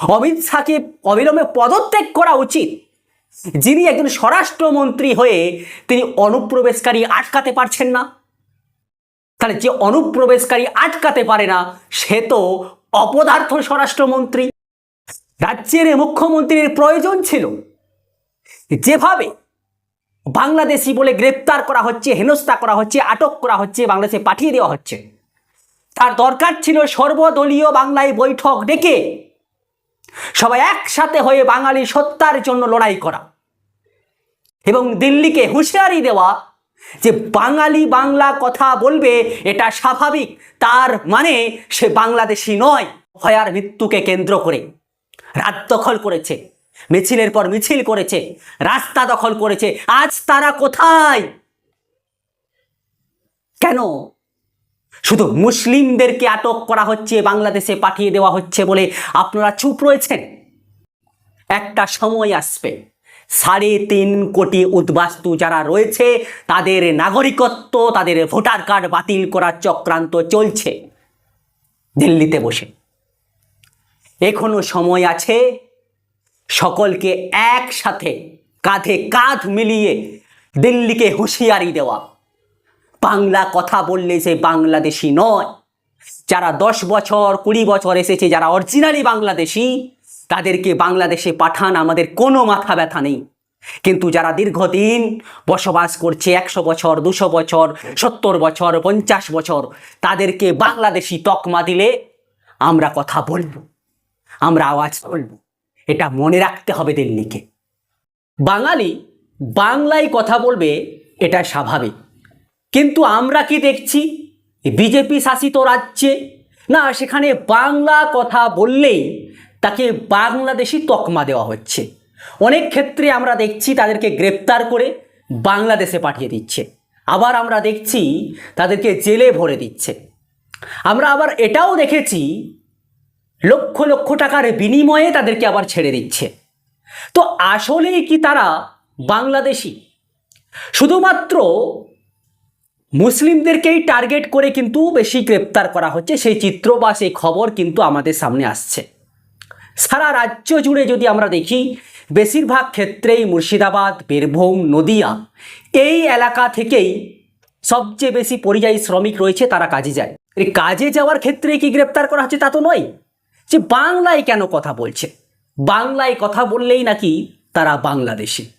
অমিত শাহকে অবিলম্বে পদত্যাগ করা উচিত। যিনি একজন স্বরাষ্ট্রমন্ত্রী হয়ে তিনি অনুপ্রবেশকারী আটকাতে পারছেন না। তাহলে যে অনুপ্রবেশকারী আটকাতে পারে না, সে তো অপদার্থ স্বরাষ্ট্রমন্ত্রী। রাজ্যের মুখ্যমন্ত্রীর প্রয়োজন ছিল। যেভাবে বাংলাদেশি বলে গ্রেপ্তার করা হচ্ছে, হেনস্থা করা হচ্ছে, আটক করা হচ্ছে, বাংলাদেশে পাঠিয়ে দেওয়া হচ্ছে, তার দরকার ছিল সর্বদলীয় বাংলায় বৈঠক ডেকে সবাই একসাথে হয়ে বাঙালি সত্তার জন্য লড়াই করা। এবং দিল্লিকে হুঁশিয়ারি দেওয়া যে বাঙালি বাংলা কথা বলবে, এটা স্বাভাবিক। তার মানে সে বাংলাদেশি নয়। ভয়ার মৃত্যুকে কেন্দ্র করে রাত দখল করেছে, মিছিলের পর মিছিল করেছে, রাস্তা দখল করেছে। আজ তারা কোথায়? কেন শুধু মুসলিমদেরকে আটক করা হচ্ছে, বাংলাদেশে পাঠিয়ে দেওয়া হচ্ছে বলে আপনারা চুপ রয়েছেন? একটা সময় আসবে, সাড়ে তিন কোটি উদ্বাস্তু যারা রয়েছে, তাদের নাগরিকত্ব, তাদের ভোটার কার্ড বাতিল করার চক্রান্ত চলছে দিল্লিতে বসে। এখনও সময় আছে, সকলকে একসাথে কাঁধে কাঁধ মিলিয়ে দিল্লিকে হুঁশিয়ারি দেওয়া। বাংলা কথা বললে সে বাংলাদেশি নয়। যারা দশ বছর, কুড়ি বছর এসেছে, যারা অরিজিনালি বাংলাদেশি, তাদেরকে বাংলাদেশে পাঠান, আমাদের কোনো মাথা ব্যথা নেই। কিন্তু যারা দীর্ঘদিন বসবাস করছে, একশো বছর, দুশো বছর, সত্তর বছর, পঞ্চাশ বছর, তাদেরকে বাংলাদেশি তকমা দিলে আমরা কথা বলব, আমরা আওয়াজ তুলব। এটা মনে রাখতে হবে দিল্লিকে। বাঙালি বাংলায় কথা বলবে, এটা স্বাভাবিক। কিন্তু আমরা কি দেখছি? বিজেপি শাসিত রাজ্যে। না, সেখানে বাংলা কথা বললেই তাকে বাংলাদেশি তকমা দেওয়া হচ্ছে। অনেক ক্ষেত্রে আমরা দেখছি তাদেরকে গ্রেপ্তার করে বাংলাদেশে পাঠিয়ে দিচ্ছে। আবার আমরা দেখছি তাদেরকে জেলে ভরে দিচ্ছে। আমরা আবার এটাও দেখেছি, লক্ষ লক্ষ টাকার বিনিময়ে তাদেরকে আবার ছেড়ে দিচ্ছে। তো আসলেই কি তারা বাংলাদেশি? শুধুমাত্র মুসলিমদেরকেই টার্গেট করে কিন্তু বেশি গ্রেপ্তার করা হচ্ছে। সেই চিত্র বা সেই খবর কিন্তু আমাদের সামনে আসছে। সারা রাজ্য জুড়ে যদি আমরা দেখি, বেশিরভাগ ক্ষেত্রেই মুর্শিদাবাদ, বীরভূম, নদিয়া এই এলাকা থেকেই সবচেয়ে বেশি পরিযায়ী শ্রমিক রয়েছে, তারা কাজে যায়। এই কাজে যাওয়ার ক্ষেত্রে কি গ্রেপ্তার করা হচ্ছে তা তো নয়। যে বাংলায় কেন কথা বলছে? বাংলায় কথা বললেই নাকি তারা বাংলাদেশি?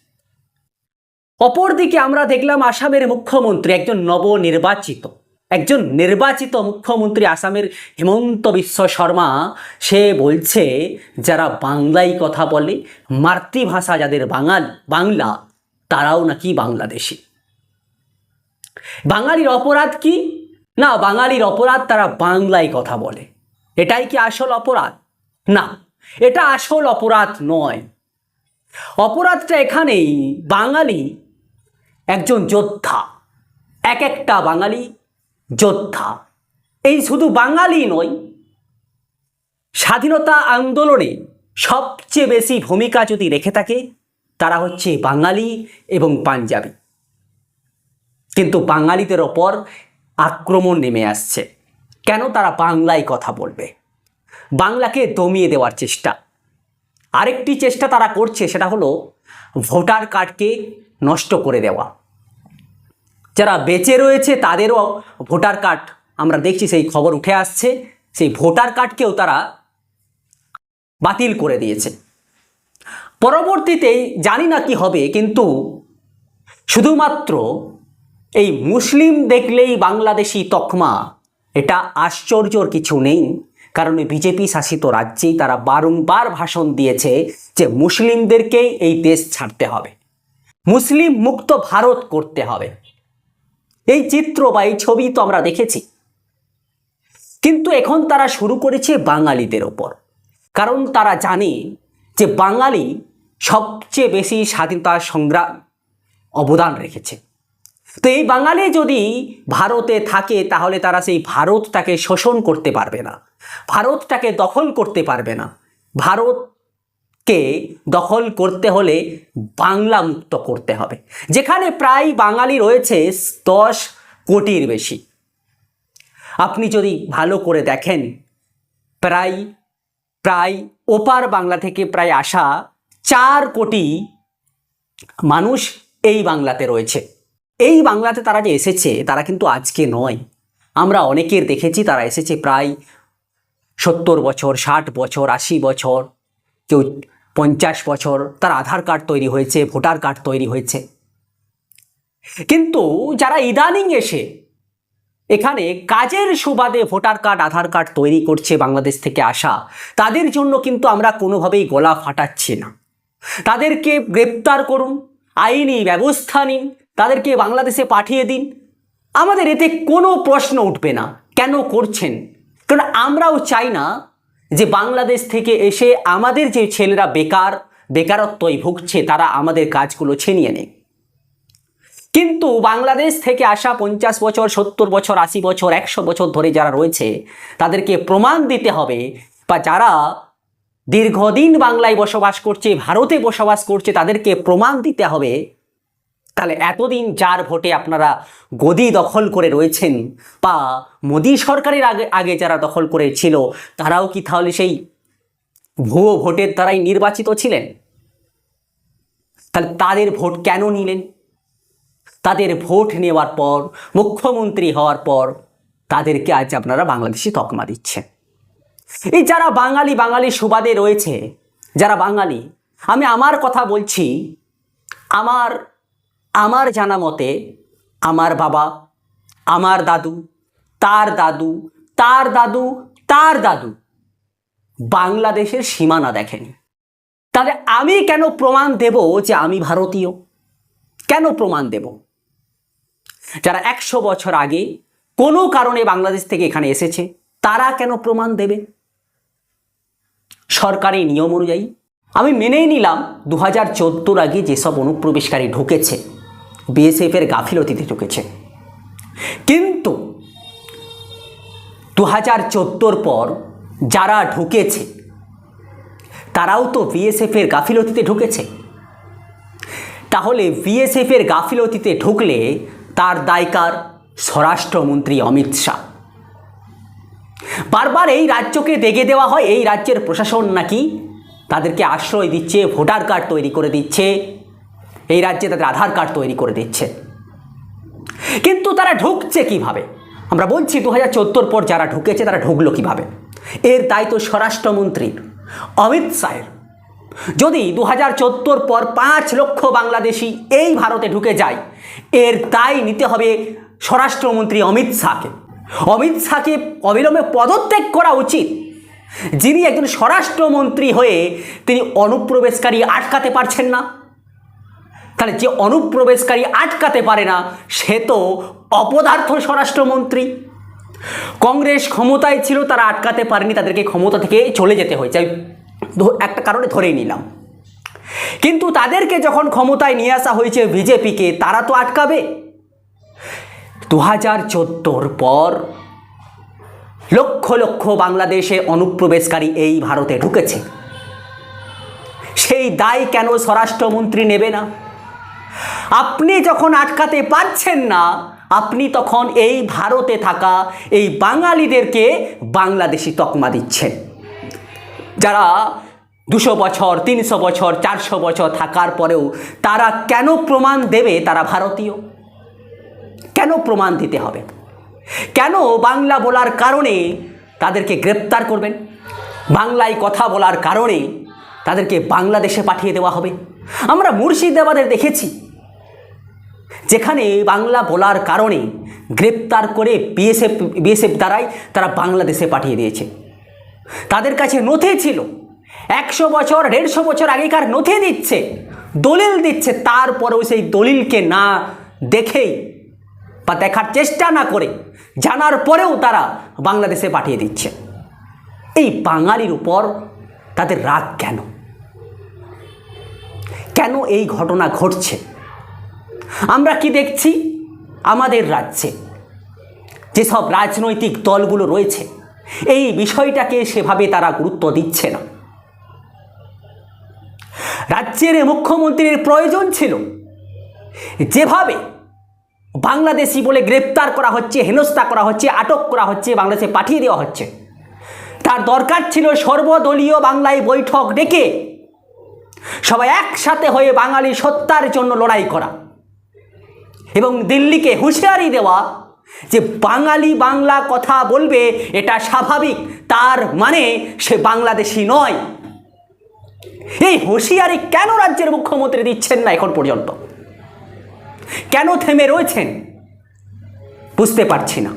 অপরদিকে আমরা দেখলাম আসামের মুখ্যমন্ত্রী একজন নবনির্বাচিত। একজন নির্বাচিত মুখ্যমন্ত্রী আসামের হেমন্ত বিশ্ব শর্মা, সে বলছে, যারা বাংলায় কথা বলে, মাতৃভাষা যাদের বাঙাল, বাংলা, তারাও নাকি বাংলাদেশি। বাঙালির অপরাধ কি? না, বাঙালির অপরাধ তারা বাংলায় কথা বলে। এটাই কি আসল অপরাধ? না, এটা আসল অপরাধ নয়। অপরাধটা এখানেই, বাঙালি একজন যোদ্ধা, এক একটা বাঙালি যোদ্ধা। এই শুধু বাঙালি নয়, স্বাধীনতা আন্দোলনে সবচেয়ে বেশি ভূমিকা যদি রেখে থাকে, তারা হচ্ছে বাঙালি এবং পাঞ্জাবি। কিন্তু বাঙালিদের ওপর আক্রমণ নেমে আসছে। কেন তারা বাংলায় কথা বলবে? বাংলাকে দমিয়ে দেওয়ার চেষ্টা। আরেকটি চেষ্টা তারা করছে, সেটা হলো ভোটার কার্ডকে নষ্ট করে দেওয়া। যারা বেঁচে রয়েছে তাদেরও ভোটার কার্ড, আমরা দেখছি সেই খবর উঠে আসছে। সেই ভোটার কার্ডকেও তারা বাতিল করে দিয়েছে। পরবর্তীতে জানি না কি হবে, কিন্তু শুধুমাত্র এই মুসলিম দেখলেই বাংলাদেশি তকমা, এটা আশ্চর্যর কিছু নেই। কারণ বিজেপি শাসিত রাজ্যেই তারা বারংবার ভাষণ দিয়েছে যে মুসলিমদেরকেই এই দেশ ছাড়তে হবে। মুসলিম মুক্ত ভারত করতে হবে। এই চিত্র বা এই ছবি তো আমরা দেখেছি। কিন্তু এখন তারা শুরু করেছে বাঙালিদের ওপর। কারণ তারা জানে যে বাঙালি সবচেয়ে বেশি স্বাধীনতা সংগ্রাম অবদান রেখেছে। তো এই বাঙালি যদি ভারতে থাকে, তাহলে তারা সেই ভারতটাকে শোষণ করতে পারবে না। ভারতটাকে দখল করতে পারবে না। ভারতকে দখল করতে হলে বাংলা মুক্ত করতে হবে। যেখানে প্রায় বাঙালি রয়েছে, দশ কোটির বেশি। আপনি যদি ভালো করে দেখেন, প্রায় প্রায় ওপার বাংলা থেকে প্রায় আসা চার কোটি মানুষ এই বাংলাতে রয়েছে। এই বাংলাতে তারা যে এসেছে, তারা কিন্তু আজকে নয়। আমরা অনেকের দেখেছি, তারা এসেছে প্রায় সত্তর বছর, ষাট বছর, আশি বছর। কেউ পঞ্চাশ বছর তার আধার কার্ড তৈরি হয়েছে, ভোটার কার্ড তৈরি হয়েছে। কিন্তু যারা ইদানিং এসে এখানে কাজের সুবাদে ভোটার কার্ড, আধার কার্ড তৈরি করছে বাংলাদেশ থেকে আসা, তাদের জন্য কিন্তু আমরা কোনোভাবেই গলা ফাটাচ্ছি না। তাদেরকে গ্রেপ্তার করুন, আইনি ব্যবস্থা নিন, তাদেরকে বাংলাদেশে পাঠিয়ে দিন। আমাদের এতে কোনো প্রশ্ন উঠবে না। কেন করছেন? কারণ আমরাও চাই না যে বাংলাদেশ থেকে এসে আমাদের যে ছেলেরা বেকার বেকারত্বই ভুগছে, তারা আমাদের কাজগুলো ছিনিয়ে নেয়। কিন্তু বাংলাদেশ থেকে আসা পঞ্চাশ বছর, সত্তর বছর, আশি বছর, একশো বছর ধরে যারা রয়েছে, তাদেরকে প্রমাণ দিতে হবে বা যারা দীর্ঘদিন বাংলায় বসবাস করছে, ভারতে বসবাস করছে, তাদেরকে প্রমাণ দিতে হবে তাহলে এতদিন যার ভোটে আপনারা গদি দখল করে রয়েছেন বা মোদী সরকারের আগে আগে যারা দখল করেছিল, তারাও কি তাহলে সেই ভুয়ো ভোটের দ্বারাই নির্বাচিত ছিলেন? তাহলে তাদের ভোট কেন নিলেন? তাদের ভোট নেওয়ার পর, মুখ্যমন্ত্রী হওয়ার পর তাদেরকে আজ আপনারা বাংলাদেশি তকমা দিচ্ছেন। এই যারা বাঙালি বাঙালি সুবাদে রয়েছে, যারা বাঙালি, আমি আমার কথা বলছি, আমার আমার জানা মতে, আমার বাবা, আমার দাদু, তার দাদু তার দাদু তার দাদু বাংলাদেশের সীমানা দেখেনি। তাহলে আমি কেন প্রমাণ দেব যে আমি ভারতীয়? কেন প্রমাণ দেব? যারা একশো বছর আগে কোনো কারণে বাংলাদেশ থেকে এখানে এসেছে, তারা কেন প্রমাণ দেবে? সরকারি নিয়ম অনুযায়ী, আমি মেনেই নিলাম দু হাজার আগে যেসব অনুপ্রবেশকারী ঢুকেছে বিএসএফের গাফিলতিতে ঢুকেছে। কিন্তু দু হাজার চোদ্দোর পর যারা ঢুকেছে, তারাও তো বিএসএফের গাফিলতিতে ঢুকেছে। তাহলে বিএসএফের গাফিলতিতে ঢুকলে তার দায়কার স্বরাষ্ট্রমন্ত্রী অমিত শাহ। বারবার এই রাজ্যকে দেখে দেওয়া হয়, এই রাজ্যের প্রশাসন নাকি তাদেরকে আশ্রয় দিচ্ছে, ভোটার কার্ড তৈরি করে দিচ্ছে এই রাজ্যে তাদের আধার কার্ড তৈরি করে দিচ্ছে। কিন্তু তারা ঢুকছে কীভাবে? আমরা বলছি দু হাজার পর যারা ঢুকেছে তারা ঢুকলো কীভাবে? এর দায়িত্ব স্বরাষ্ট্রমন্ত্রীর, অমিত শাহের। যদি দু হাজার পর পাঁচ লক্ষ বাংলাদেশি এই ভারতে ঢুকে যায়, এর দায় নিতে হবে স্বরাষ্ট্রমন্ত্রী অমিত শাহকে। অমিত শাহকে অবিলম্বে পদত্যাগ করা উচিত। যিনি একজন স্বরাষ্ট্রমন্ত্রী হয়ে তিনি অনুপ্রবেশকারী আটকাতে পারছেন না। তাহলে যে অনুপ্রবেশকারী আটকাতে পারে না, সে তো অপদার্থ স্বরাষ্ট্রমন্ত্রী। কংগ্রেস ক্ষমতায় ছিল, তারা আটকাতে পারেনি, তাদেরকে ক্ষমতা থেকে চলে যেতে হয়েছে। একটা কারণে ধরেই নিলাম। কিন্তু তাদেরকে যখন ক্ষমতায় নিয়ে আসা হয়েছে বিজেপিকে, তারা তো আটকাবে। দু হাজার পর লক্ষ লক্ষ বাংলাদেশে অনুপ্রবেশকারী এই ভারতে ঢুকেছে। সেই দায় কেন স্বরাষ্ট্রমন্ত্রী নেবে না? আপনি যখন আটকাতে পারছেন না, আপনি তখন এই ভারতে থাকা এই বাঙালিদেরকে বাংলাদেশি তকমা দিচ্ছেন। যারা দুশো বছর, তিনশো বছর, চারশো বছর থাকার পরেও তারা কেন প্রমাণ দেবে তারা ভারতীয়? কেন প্রমাণ দিতে হবে? কেন বাংলা বলার কারণে তাদেরকে গ্রেপ্তার করবেন? বাংলায় কথা বলার কারণে তাদেরকে বাংলাদেশে পাঠিয়ে দেওয়া হবে? আমরা মুর্শিদাবাদের দেখেছি। যেখানে বাংলা বলার কারণে গ্রেপ্তার করে বিএসএফ বিএসএফ দ্বারাই তারা বাংলাদেশে পাঠিয়ে দিয়েছে। তাদের কাছে নথি ছিল। একশো বছর, দেড়শো বছর আগেকার নথি দিচ্ছে, দলিল দিচ্ছে, তারপরেও সেই দলিলকে না দেখেই বা দেখার চেষ্টা না করে জানার পরেও তারা বাংলাদেশে পাঠিয়ে দিচ্ছে। এই বাঙালির উপর তাদের রাগ কেন? কেন এই ঘটনা ঘটছে? আমরা কি দেখছি? আমাদের রাজ্যে যেসব রাজনৈতিক দলগুলো রয়েছে, এই বিষয়টাকে সেভাবে তারা গুরুত্ব দিচ্ছে না। রাজ্যের মুখ্যমন্ত্রীর প্রয়োজন ছিল যেভাবে বাংলাদেশি বলে গ্রেপ্তার করা হচ্ছে, হেনস্থা করা হচ্ছে, আটক করা হচ্ছে, বাংলাদেশে পাঠিয়ে দেওয়া হচ্ছে। তার দরকার ছিল সর্বদলীয় বাংলায় বৈঠক ডেকে সবাই একসাথে হয়ে বাঙালি সত্তার জন্য লড়াই করা। এবং দিল্লিকে হুঁশিয়ারি দেওয়া যে বাঙালি বাংলা কথা বলবে, এটা স্বাভাবিক। তার মানে সে বাংলাদেশি নয়। এই হুঁশিয়ারি কেন রাজ্যের মুখ্যমন্ত্রী দিচ্ছেন না এখন পর্যন্ত? কেন থেমে রয়েছেন? বুঝতে পারছি না।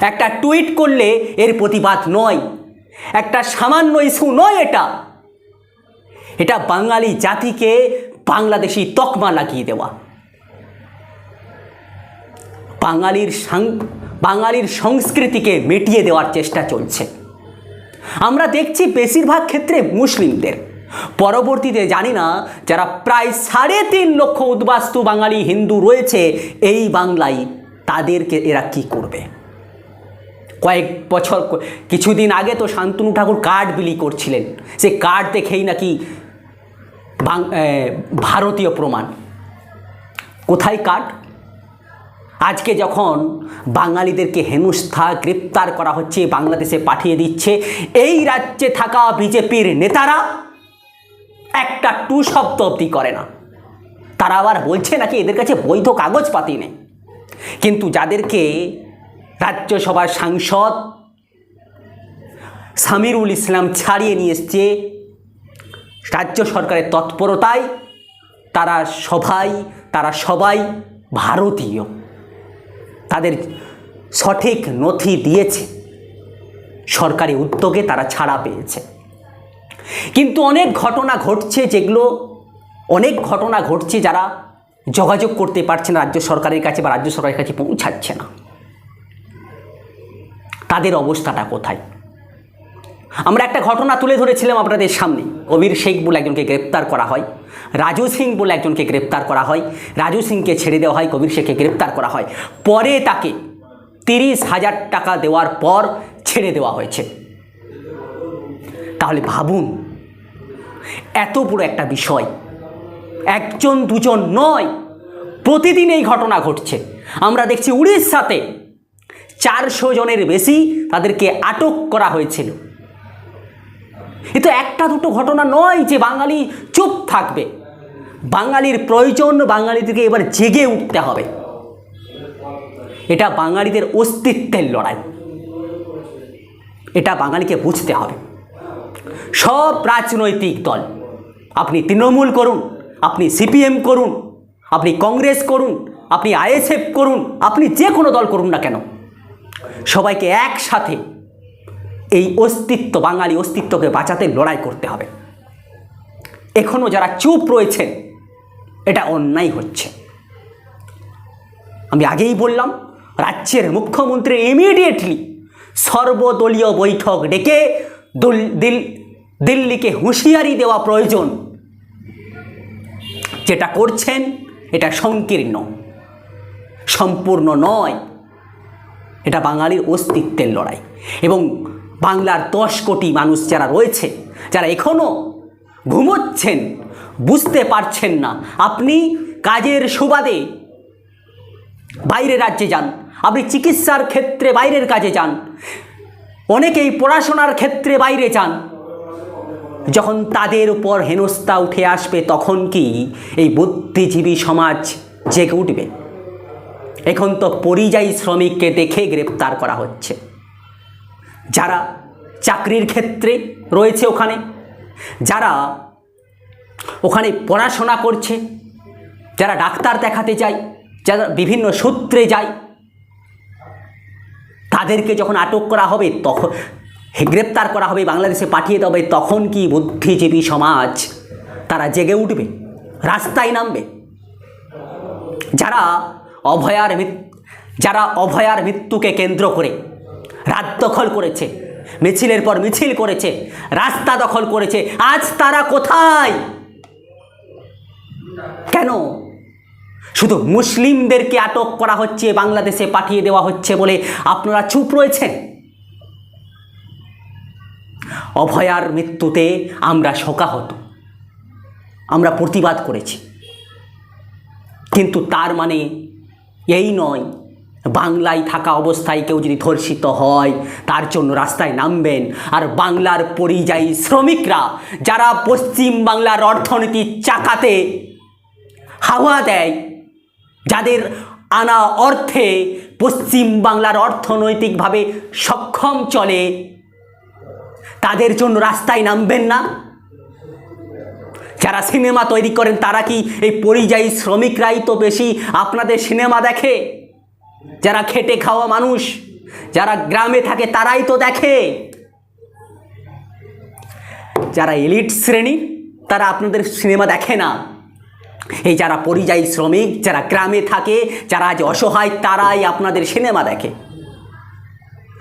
একটা টুইট করলে এর প্রতিবাদ নয়। একটা সামান্য ইস্যু নয় এটা। এটা বাঙালি জাতিকে বাংলাদেশি তকমা লাগিয়ে দেওয়া। বাঙালির বাঙালির সংস্কৃতিকে মিটিয়ে দেওয়ার চেষ্টা চলছে। আমরা দেখছি বেশিরভাগ ক্ষেত্রে মুসলিমদের। পরবর্তীতে জানি না, যারা প্রায় সাড়ে তিন লক্ষ উদ্বাস্তু বাঙালি হিন্দু রয়েছে এই বাংলায়, তাদেরকে এরা কি করবে? কয়েক বছর কিছুদিন আগে তো শান্তনু ঠাকুর কার্ড বিলি করছিলেন। সে কার্ড দেখেই নাকি ভারতীয় প্রমাণ। কোথায় কার্ড? আজকে যখন বাঙালিদেরকে হেনস্থা, গ্রেপ্তার করা হচ্ছে, বাংলাদেশে পাঠিয়ে দিচ্ছে, এই রাজ্যে থাকা বিজেপির নেতারা একটা টু শব্দ অব্দি করে না। তারা আবার বলছে নাকি এদের কাছে বৈধ কাগজপাতি নেই। কিন্তু যাদেরকে রাজ্যসভার সাংসদ সামিরুল ইসলাম ছাড়িয়ে নিয়ে এসছে, রাজ্য সরকারের তৎপরতায়, তারা সবাই তারা সবাই ভারতীয়। তাদের সঠিক নথি দিয়েছে। সরকারি উদ্যোগে তারা ছাড়া পেয়েছে। কিন্তু অনেক ঘটনা ঘটছে যেগুলো, অনেক ঘটনা ঘটছে যারা যোগাযোগ করতে পারছে না রাজ্য সরকারের কাছে বা রাজ্য সরকারের কাছে পৌঁছাচ্ছে না। তাদের অবস্থাটা কোথায়? আমরা একটা ঘটনা তুলে ধরেছিলাম আপনাদের সামনে। কবির শেখ বলে একজনকে গ্রেপ্তার করা হয়। রাজু সিং বলে একজনকে গ্রেপ্তার করা হয়। রাজু সিংকে ছেড়ে দেওয়া হয়, কবির শেখকে গ্রেপ্তার করা হয়। পরে তাকে তিরিশ হাজার টাকা দেওয়ার পর ছেড়ে দেওয়া হয়েছে। তাহলে ভাবুন, এত বড় একটা বিষয়। একজন দুজন নয়, প্রতিদিন এই ঘটনা ঘটছে। আমরা দেখছি উড়িষ্যাতে চারশো জনের বেশি তাদেরকে আটক করা হয়েছিল। এ তো একটা দুটো ঘটনা নয় যে বাঙালি চুপ থাকবে। বাঙালির প্রয়োজন, বাঙালিদেরকে এবার জেগে উঠতে হবে। এটা বাঙালিদের অস্তিত্বের লড়াই। এটা বাঙালিকে বুঝতে হবে। সব রাজনৈতিক দল, আপনি তৃণমূল করুন, আপনি সিপিএম করুন, আপনি কংগ্রেস করুন, আপনি আইএসএফ করুন, আপনি যে কোনো দল করুন না কেন, সবাইকে একসাথে এই অস্তিত্ব, বাঙালি অস্তিত্বকে বাঁচাতে লড়াই করতে হবে। এখনও যারা চুপ রয়েছেন, এটা অন্যায় হচ্ছে। আমি আগেই বললাম, রাজ্যের মুখ্যমন্ত্রী ইমিডিয়েটলি সর্বদলীয় বৈঠক ডেকে দিল- দিল্লিকে হুঁশিয়ারি দেওয়া প্রয়োজন। যেটা করছেন, এটা সংকীর্ণ। সম্পূর্ণ নয়, এটা বাঙালির অস্তিত্বের লড়াই। এবং বাংলার দশ কোটি মানুষ যারা রয়েছে, যারা এখনও ঘুমোচ্ছেন, বুঝতে পারছেন না, আপনি কাজের সুবাদে বাইরের রাজ্যে যান, আপনি চিকিৎসার ক্ষেত্রে বাইরের কাজে যান, অনেকেই পড়াশোনার ক্ষেত্রে বাইরে যান, যখন তাদের উপর হেনস্থা উঠে আসবে তখন কি এই বুদ্ধিজীবী সমাজ জেগে উঠবে? এখন তো পরিযায়ী শ্রমিককে দেখে গ্রেপ্তার করা হচ্ছে। যারা চাকরির ক্ষেত্রে রয়েছে ওখানে, যারা ওখানে পড়াশোনা করছে, যারা ডাক্তার দেখাতে যায়, যারা বিভিন্ন সূত্রে যায়, তাদেরকে যখন আটক করা হবে, তখন গ্রেপ্তার করা হবে, বাংলাদেশে পাঠিয়ে দেবে তখন কি বুদ্ধিজীবী সমাজ তারা জেগে উঠবে, রাস্তায় নামবে? যারা অভয়ার যারা অভয়ার মৃত্যুকে কেন্দ্র করে রাত দখল করেছে, মিছিলের পর মিছিল করেছে, রাস্তা দখল করেছে, আজ তারা কোথায়? কেন? শুধু মুসলিমদেরকে আটক করা হচ্ছে, বাংলাদেশে পাঠিয়ে দেওয়া হচ্ছে বলে আপনারা চুপ রয়েছেন? অভয়ার মৃত্যুতে আমরা শোকাহত, আমরা প্রতিবাদ করেছি। কিন্তু তার মানে এই নয় বাংলায় থাকা অবস্থায় কেউ যদি ধর্ষিত হয়, তার জন্য রাস্তায় নামবেন। আর বাংলার পরিযায়ী শ্রমিকরা যারা পশ্চিম বাংলার অর্থনীতির চাকাতে হাওয়া দেয়, যাদের আনা অর্থে পশ্চিম বাংলার অর্থনৈতিকভাবে সক্ষম চলে, তাদের জন্য রাস্তায় নামবেন না? যারা সিনেমা তৈরি করেন, তারা কি এই পরিযায়ী শ্রমিকরাই তো বেশি আপনাদের সিনেমা দেখে? যারা খেটে খাওয়া মানুষ, যারা গ্রামে থাকে তারাই তো দেখে। যারা এলিট শ্রেণি, তারা আপনাদের সিনেমা দেখে না। এই যারা পরিযায়ী শ্রমিক, যারা গ্রামে থাকে, যারা আজ অসহায়, তারাই আপনাদের সিনেমা দেখে।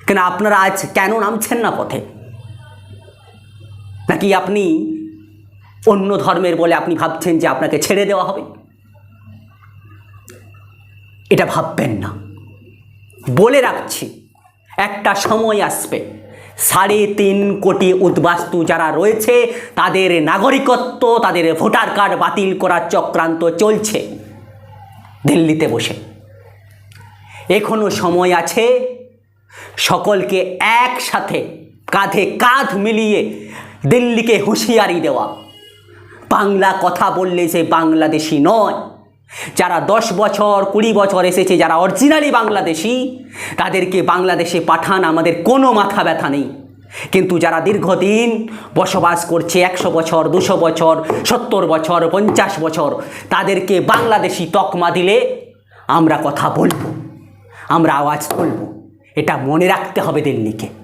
কেন আপনারা আজ কেন নামছেন না পথে? নাকি আপনি অন্য ধর্মের বলে আপনি ভাবছেন যে আপনাকে ছেড়ে দেওয়া হবে? এটা ভাববেন না। বলে রাখছি, একটা সময় আসবে, সাড়ে তিন কোটি উদ্বাস্তু যারা রয়েছে, তাদের নাগরিকত্ব, তাদের ভোটার কার্ড বাতিল করার চক্রান্ত চলছে। দিল্লিতে বসে। এখনও সময় আছে, সকলকে একসাথে কাঁধে কাঁধ মিলিয়ে দিল্লিকে হুঁশিয়ারি দেওয়া। বাংলা কথা বললে সে বাংলাদেশি নয় যারা দশ বছর, কুড়ি বছর এসেছে, যারা অরিজিনালি বাংলাদেশি, তাদেরকে বাংলাদেশে পাঠান, আমাদের কোনো মাথা ব্যথা নেই। কিন্তু যারা দীর্ঘদিন বসবাস করছে, একশো বছর, দুশো বছর, সত্তর বছর, পঞ্চাশ বছর, তাদেরকে বাংলাদেশি তকমা দিলে আমরা কথা বলব, আমরা আওয়াজ তুলব। এটা মনে রাখতে হবে দিল্লিকে।